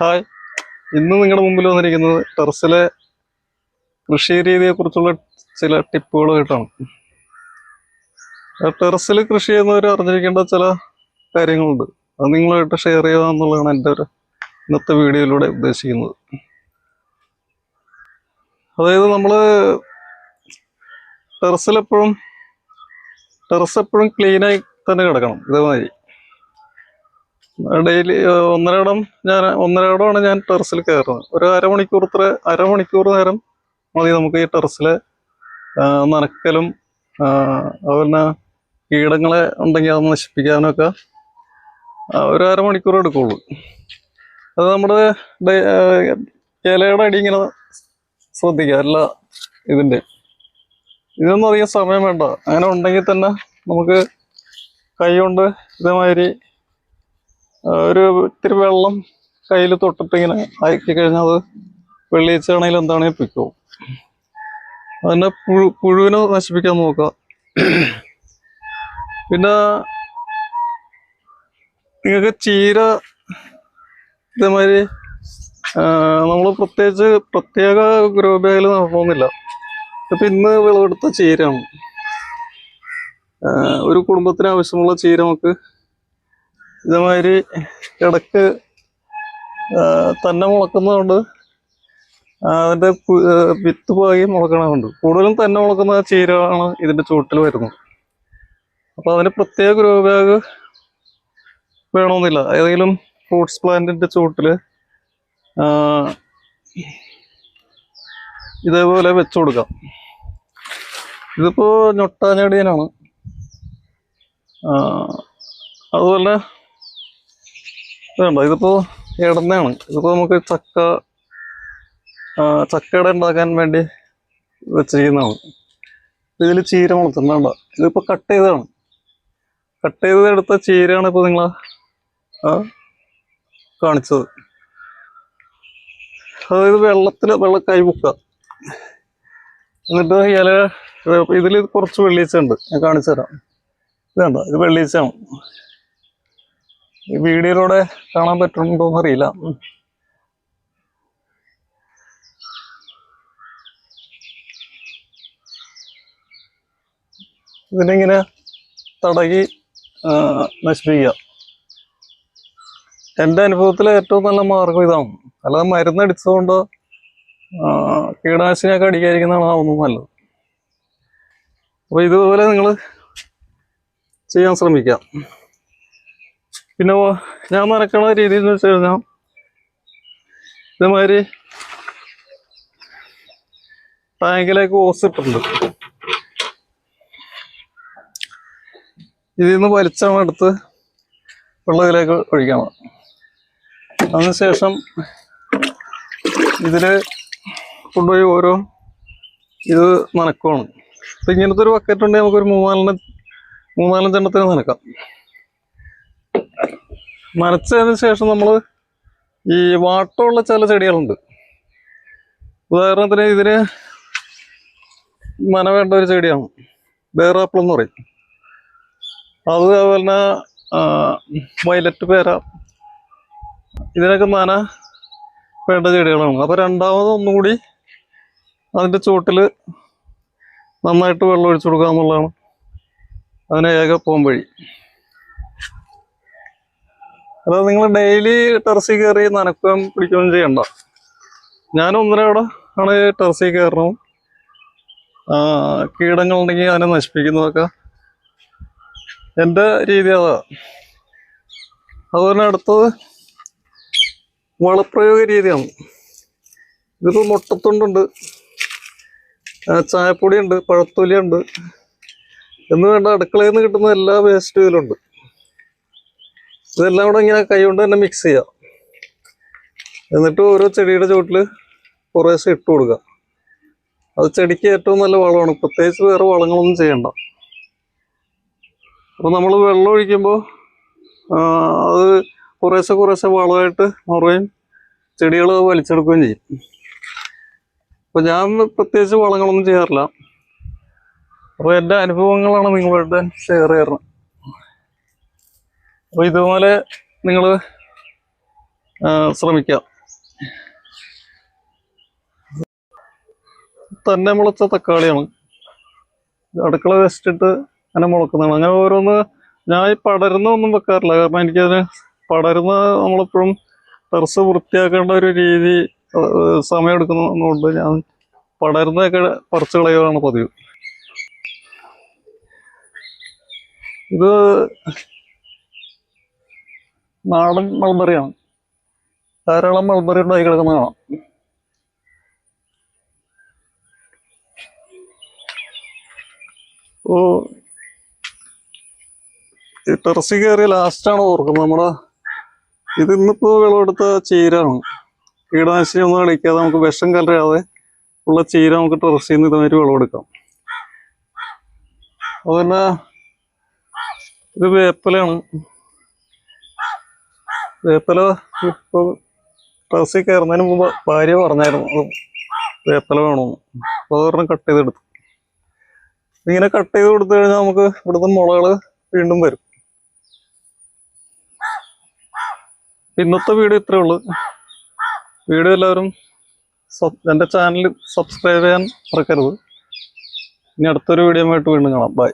Hi. ഇന്ന് നിങ്ങളുടെ മുമ്പിൽ വന്നിരിക്കുന്നത് ടെറസിലെ കൃഷി രീതിയെ കുറിച്ചുള്ള ചില ടിപ്പുകളുമായിട്ടാണ് ടെറസിൽ കൃഷി ചെയ്യുന്നവർ അറിഞ്ഞിരിക്കേണ്ട ചില കാര്യങ്ങളുണ്ട്. അത് നിങ്ങളുമായിട്ട് ഷെയർ ചെയ്യുക എന്നുള്ളതാണ് എന്റെ ഒരു ഇന്നത്തെ വീഡിയോയിലൂടെ ഉദ്ദേശിക്കുന്നത്. അതായത് നമ്മൾ ടെറസിലെപ്പോഴും ടെറസ് എപ്പോഴും ക്ലീനായി തന്നെ കിടക്കണം. ഇതേമാതിരി. ഡെയിലി ഒന്നരയോടം ഞാൻ ഒന്നരയോടമാണ് ഞാൻ ടെറസിൽ കയറുന്നത്. ഒരു അരമണിക്കൂർ ഇത്ര അരമണിക്കൂർ നേരം മതി നമുക്ക് ഈ ടെറസിൽ നനക്കലും അതുപോലെ കീടങ്ങളെ ഉണ്ടെങ്കിൽ അത് നശിപ്പിക്കാനൊക്കെ ഒരു അരമണിക്കൂർ എടുക്കുള്ളൂ. അത് നമ്മുടെ ഇലയുടെ അടി ഇങ്ങനെ ശ്രദ്ധിക്കുക അല്ല ഇതിന്റെ. ഇതൊന്നും അധികം സമയം വേണ്ട. അങ്ങനെ ഉണ്ടെങ്കിൽ തന്നെ നമുക്ക് കൈ കൊണ്ട് ഇതേമാതിരി ഒരു ഇത്തിരി വെള്ളം കയ്യിൽ തൊട്ടിട്ട് ഇങ്ങനെ അയക്കി കഴിഞ്ഞാൽ അത് വെള്ളിയാഴ്ചയാണെങ്കിലും എന്താണെങ്കിൽ പിക്കും? അതിനെ പുഴു പുഴുവിനെ നശിപ്പിക്കാൻ നോക്കുക. പിന്നെ നിങ്ങൾക്ക് ചീര ഇതേമാതിരി നമ്മൾ പ്രത്യേകിച്ച് പ്രത്യേക ഗ്രോ ബാഗിൽ നടണമെന്നില്ല ഇപ്പം ഇന്ന് വിളവെടുത്ത ചീരയാണ്. ഒരു കുടുംബത്തിന് ആവശ്യമുള്ള ചീര നമുക്ക് ഇതേമാതിരി ഇടയ്ക്ക് തന്നെ മുളക്കുന്നതുകൊണ്ട് അതിന്റെ വിത്ത് പോയി മുളക്കണമുണ്ട് കൂടുതലും തന്നെ മുളക്കുന്ന ചീരമാണ് ഇതിന്റെ ചുവട്ടിൽ വരുന്നത്. അപ്പോൾ അതിന് പ്രത്യേക ഗ്രോ ബാഗ് വേണമെന്നില്ല. ഏതെങ്കിലും ഫ്രൂട്ട്സ് പ്ലാന്റിന്റെ ചുവട്ടിൽ ഇതേപോലെ വെച്ചു കൊടുക്കാം. ഇതിപ്പോൾ ഞൊട്ടാഞ്ഞടിയനാണ്. അതുപോലെ വേണ്ട ഇതിപ്പോ ഇടന്നയാണ് ഇതിപ്പോ നമുക്ക് ചക്ക ചക്ക ചക്കയുടെ ഉണ്ടാക്കാൻ വേണ്ടി വെച്ചിരിക്കുന്നതാണ്. ഇതിൽ ചീര മുളച്ചുണ്ട് വേണ്ട ഇതിപ്പോ കട്ട് ചെയ്തതാണ്. കട്ട് ചെയ്ത് എടുത്ത ചീരയാണ് ഇപ്പൊ നിങ്ങൾ കാണിച്ചത്. അതായത് വെള്ളത്തിൽ വെള്ളം കൈ കൈമുക്കുക എന്നിട്ട് ഇല ഇതിൽ കുറച്ച് വെള്ളിച്ച ഉണ്ട് ഞാൻ കാണിച്ചു തരാം ഇത് ഇത് വെള്ളിച്ചയാണ്. ഈ വീഡിയോയിലൂടെ കാണാൻ പറ്റുന്നുണ്ടോ അറിയില്ല ഇതിനെങ്ങനെ തടകി നശിപ്പിക്കുക? എന്റെ അനുഭവത്തിൽ ഏറ്റവും നല്ല മാർഗം ഇതാണ്. അല്ലാതെ മരുന്നടിച്ചതുകൊണ്ട് കീടനാശിനിയൊക്കെ അടിക്കാതിരിക്കുന്നതാണ് ആവുന്നത് നല്ലത്. അപ്പോൾ ഇതുപോലെ നിങ്ങൾ ചെയ്യാൻ ശ്രമിക്കാം. പിന്നെ ഞാൻ നടക്കുന്ന രീതി എന്ന് വെച്ച് കഴിഞ്ഞാൽ ഇതേമാതിരി ടാങ്കിലേക്ക് ഓസ് ഇട്ടുണ്ട് ഇതിൽ നിന്ന് വലിച്ചാണ് എടുത്ത് വെള്ളത്തിലേക്ക് ഒഴിക്കണം. അതിനുശേഷം ഇതിൽ കൊണ്ടുപോയി ഓരോ ഇത് നനക്കുവാണ്. അപ്പം ഇങ്ങനത്തെ ഒരു ബക്കറ്റ് ഉണ്ടെങ്കിൽ നമുക്കൊരു മൂന്നാലെണ്ണം മൂന്നാലഞ്ചെണ്ണത്തിന് നനക്കാം. നനച്ചതിന് ശേഷം നമ്മൾ ഈ വാട്ടമുള്ള ചില ചെടികളുണ്ട്. ഉദാഹരണത്തിന് ഇതിന് മന വേണ്ട ഒരു ചെടിയാണ്. ബേറാപ്പിൾ എന്ന് പറയും. അത് അതുപോലെ തന്നെ വയലറ്റ് പേര. ഇതിനൊക്കെ നന വേണ്ട ചെടികളാണ്. അപ്പോൾ രണ്ടാമത് ഒന്നും കൂടി അതിന്റെ ചുവട്ടിൽ നന്നായിട്ട് വെള്ളം ഒഴിച്ചു കൊടുക്കുക എന്നുള്ളതാണ്. അതിന് ഏക വഴി. അതായത് നിങ്ങൾ ഡെയിലി ടെറസിൽ കയറി നനക്കുകയും പിടിക്കുകയും ചെയ്യണ്ട. ഞാൻ ഒന്നരവിടെ ആണ് ടെറസിൽ കയറണം കീടങ്ങളുണ്ടെങ്കിൽ അതിനെ നശിപ്പിക്കുന്നതൊക്കെ. എന്റെ രീതി അതാ. അതുപോലെ അടുത്തത് വളപ്രയോഗ രീതിയാണ്. ഇതിപ്പോൾ മുട്ടത്തുണ്ടുണ്ട്. ചായപ്പൊടിയുണ്ട് പഴത്തൊലിയുണ്ട്. എന്ന് വേണ്ട അടുക്കളയിൽ നിന്ന് കിട്ടുന്ന എല്ലാ വേസ്റ്റും ഇതിലുണ്ട്. ഇതെല്ലാം കൂടെ ഇങ്ങനെ കൈകൊണ്ട് തന്നെ മിക്സ് ചെയ്യാം. എന്നിട്ട് ഓരോ ചെടിയുടെ ചുവട്ടിൽ കുറേശ്ശെ ഇട്ട് കൊടുക്കുക. അത് ചെടിക്ക് ഏറ്റവും നല്ല വളമാണ്. പ്രത്യേകിച്ച് വേറെ വളങ്ങളൊന്നും ചെയ്യണ്ട. അപ്പോൾ നമ്മൾ വെള്ളം ഒഴിക്കുമ്പോൾ അത് കുറേശ്ശെ കുറേശ്ശെ വളമായിട്ട് മാറുകയും ചെടികൾ വലിച്ചെടുക്കുകയും ചെയ്യും. അപ്പോൾ ഞാൻ പ്രത്യേകിച്ച് വളങ്ങളൊന്നും ചെയ്യാറില്ല. അപ്പോൾ എന്റെ അനുഭവങ്ങളാണ് നിങ്ങളുടെ ഷെയർ ചെയ്യാറുള്ളത് അപ്പോൾ ഇതുപോലെ നിങ്ങൾ ശ്രമിക്കാം. തന്നെ മുളച്ച തക്കാളിയാണ്. അടുക്കള വെച്ചിട്ട് അങ്ങനെ മുളക്കുന്നതാണ്. അങ്ങനെ ഓരോന്ന് ഞാൻ ഈ പടരുന്ന ഒന്നും വെക്കാറില്ല. കാരണം എനിക്കതിന് പടരുന്ന നമ്മളെപ്പോഴും ടെറസ് വൃത്തിയാക്കേണ്ട ഒരു രീതി സമയമെടുക്കുന്നതുകൊണ്ട് ഞാൻ പടരുന്നതൊക്കെ പറിച്ചു കളയുകയാണ് പതിവ്. ഇത് നാടൻ മൾബറിയാണ് ധാരാളം മൾബറി ഉണ്ടായി കിടക്കുന്ന കാണാം. ഓ. ഈ ടെറസിൽ കയറിയ ലാസ്റ്റാണ് ഓർക്കുന്നത് നമ്മുടെ ഇത് ഇന്നിപ്പോ വിളവെടുത്ത ചീരാണ് കീടനാശിനി ഒന്നും കളിക്കാതെ നമുക്ക് വിഷം കലരാതെ ഉള്ള ചീര നമുക്ക് ടെറസിൽ നിന്ന് ഇതുമാതിരി വിളവെടുക്കാം. അതുതന്നെ ഇത് വേപ്പിലയാണ്. വേപ്പില ഇപ്പൊ ക്ലാസ്സിൽ കയറുന്നതിന് മുമ്പ് ഭാര്യ പറഞ്ഞായിരുന്നു അത് വേപ്പില വേണമെന്ന് അപ്പൊ അത് പറഞ്ഞ് കട്ട് ചെയ്തെടുത്തു. ഇങ്ങനെ കട്ട് ചെയ്ത് കൊടുത്തു കഴിഞ്ഞാൽ നമുക്ക് ഇവിടുന്ന് മുളകൾ വീണ്ടും വരും. ഇന്നത്തെ വീഡിയോ ഇത്രേ ഉള്ളൂ. വീഡിയോ എല്ലാവരും എന്റെ ചാനൽ സബ്സ്ക്രൈബ് ചെയ്യാൻ മറക്കരുത്. ഇനി അടുത്തൊരു വീഡിയോ ആയിട്ട് വീണ്ടും കാണാം. ബൈ